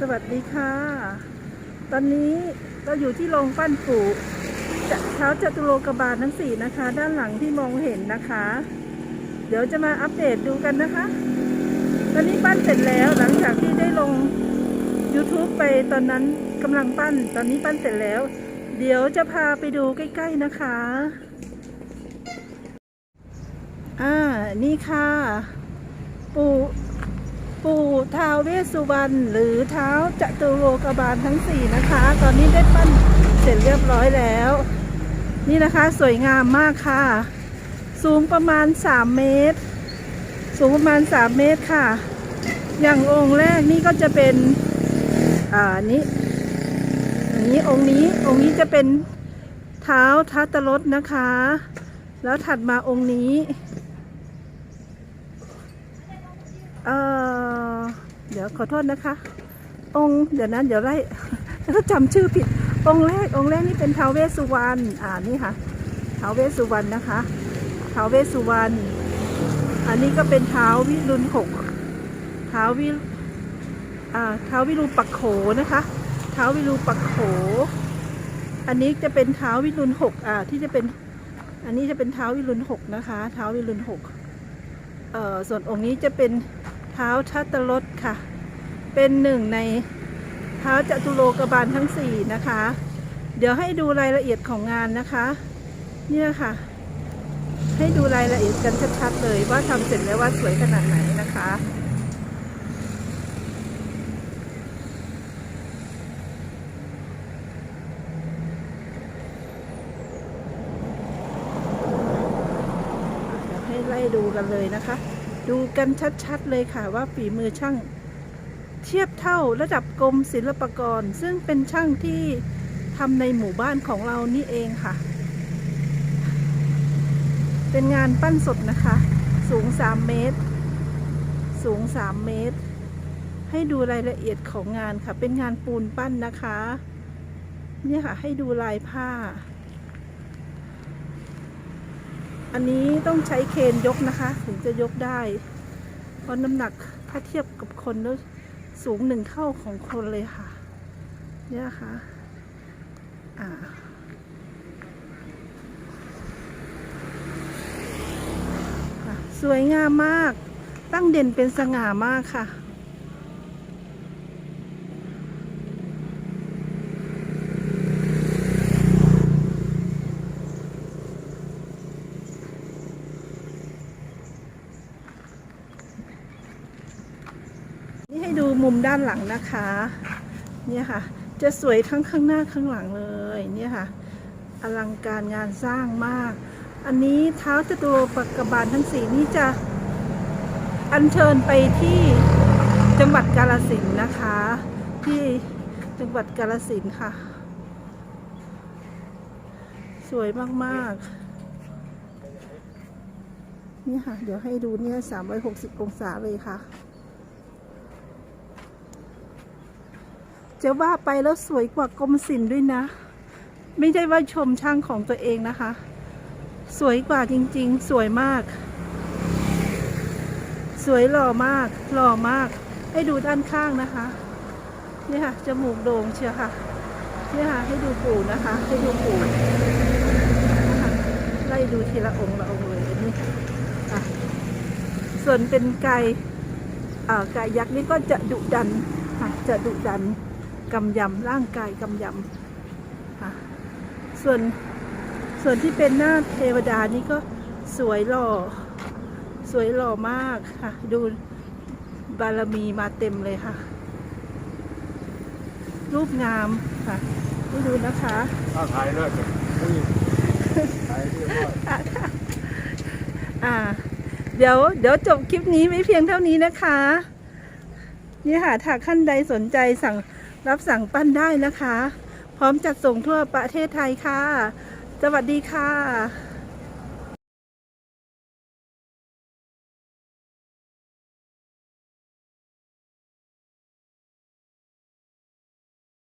สวัสดีค่ะ ตอนนี้เราอยู่ที่โรงปั้นปู่เท้าจตุโลกบาลทั้งสี่นะคะ ด้านหลังที่มองเห็นนะคะ เดี๋ยวจะมาอัปเดตดูกันนะคะ ตอนนี้ปั้นเสร็จแล้วหลังจากที่ได้ลง YouTube ไปตอนนั้นกำลังปั้น ตอนนี้ปั้นเสร็จแล้ว เดี๋ยวจะพาไปดูใกล้ ๆนะคะ อ่า นี่ค่ะาวเวสสุวรรณหรือเท้าจตุโลกบาลทั้งสี่นะคะ ตอนนี้ได้ปั้นเสร็จเรียบร้อยแล้ว นี่นะคะสวยงามมากค่ะ สูงประมาณ 3 เมตร สูงประมาณ 3 เมตรค่ะ อย่างองค์แรกนี่ก็จะเป็นอ่านี้อันนี้องค์นี้องค์นี้จะเป็นเท้าทัตตรสนะคะ แล้วถัดมาองค์นี้เอ่อ เดี๋ยวขอโทษนะคะ องค์เดี๋ยวนั้นเดี๋ยวไล่ถ้าจำชื่อผิด องค์แรกองค์แรกนี่เป็นท้าวเวสสุวรรณอ่านี่ค่ะท้าวเวสสุวรรณนะคะท้าวเวสสุวรรณอันนี้ก็เป็นท้าววิรุณหกท้าววิอ่าท้าววิรูปักโขนะคะท้าววิรูปักโข อันนี้จะเป็นท้าววิรุณหกอ่าที่จะเป็นอันนี้จะเป็นท้าววิรุณหกนะคะท้าววิรุณหกเอ่อส่วนองค์นี้จะเป็น เท้าชัตตรสค่ะ เป็นหนึ่งในเท้าจตุโลกบาลทั้งสี่นะคะ เดี๋ยวให้ดูรายละเอียดของงานนะคะ เนี่ยค่ะ ให้ดูรายละเอียดกันชัดๆเลยว่าทำเสร็จแล้วว่าสวยขนาดไหนนะคะเดี๋ยวให้ไล่ดูกันเลยนะคะ ดูกันชัดๆเลยค่ะว่าฝีมือช่างเทียบเท่าระดับกรมศิลปากร ซึ่งเป็นช่างที่ทำในหมู่บ้านของเรานี่เองค่ะ เป็นงานปั้นสดนะคะ สูง 3 เมตร สูง 3 เมตร ให้ดูรายละเอียดของงานค่ะ เป็นงานปูนปั้นนะคะ เนี่ยค่ะ ให้ดูลายผ้า อันนี้ต้องใช้เคนยกนะคะ ถึงจะยกได้ เพราะน้ำหนักถ้าเทียบกับคนแล้วสูงหนึ่งเท่าของคนเลยค่ะ เนี่ยค่ะ อ่าค่ะสวยงามมาก ตั้งเด่นเป็นสง่ามากค่ะ มุมด้านหลังนะคะ เนี่ยค่ะ จะสวยทั้งข้างหน้าข้างหลังเลย เนี่ยค่ะ อลังการงานสร้างมาก อันนี้เท้าจตุโลปกบาลทั้งสี่นี่จะอัญเชิญไปที่จังหวัดกาลสินนะคะ ที่จังหวัดกาลสินค่ะ สวยมากๆ นี่ค่ะ เดี๋ยวให้ดูเนี่ย360 องศาเลยค่ะ จะว่าไปแล้วสวยกว่ากรมศิลป์ด้วยนะ ไม่ได้ว่าชมช่างของตัวเองนะคะ สวยกว่าจริงๆ สวยมาก สวยหล่อมาก หล่อมาก ให้ดูด้านข้างนะคะนี่ค่ะจมูกโด่งเชียวค่ะนี่ค่ะให้ดูปูนะคะ ให้ดูปูนะคะไล่ดูทีละองค์ละองค์เลยนี่ค่ะส่วนเป็นไก่ไก่ยักษ์นี่ก็จะดุดันค่ะจะดุดัน กำยำร่างกายกำยำค่ะส่วนส่วนที่เป็นหน้าเทวดานี่ก็สวยหล่อ สวยหล่อมากค่ะ ดูบารมีมาเต็มเลยค่ะ รูปงามค่ะให้ดูนะคะถ้าขายเลิกเลยนี่ขายเรียบร้อยอ่า เดี๋ยวเดี๋ยวจบคลิปนี้ไม่เพียงเท่านี้นะคะ นี่ค่ะถ้าขั้นใดสนใจสั่ง รับสั่งปั้นได้นะคะ พร้อมจัดส่งทั่วประเทศไทยค่ะ สวัสดีค่ะ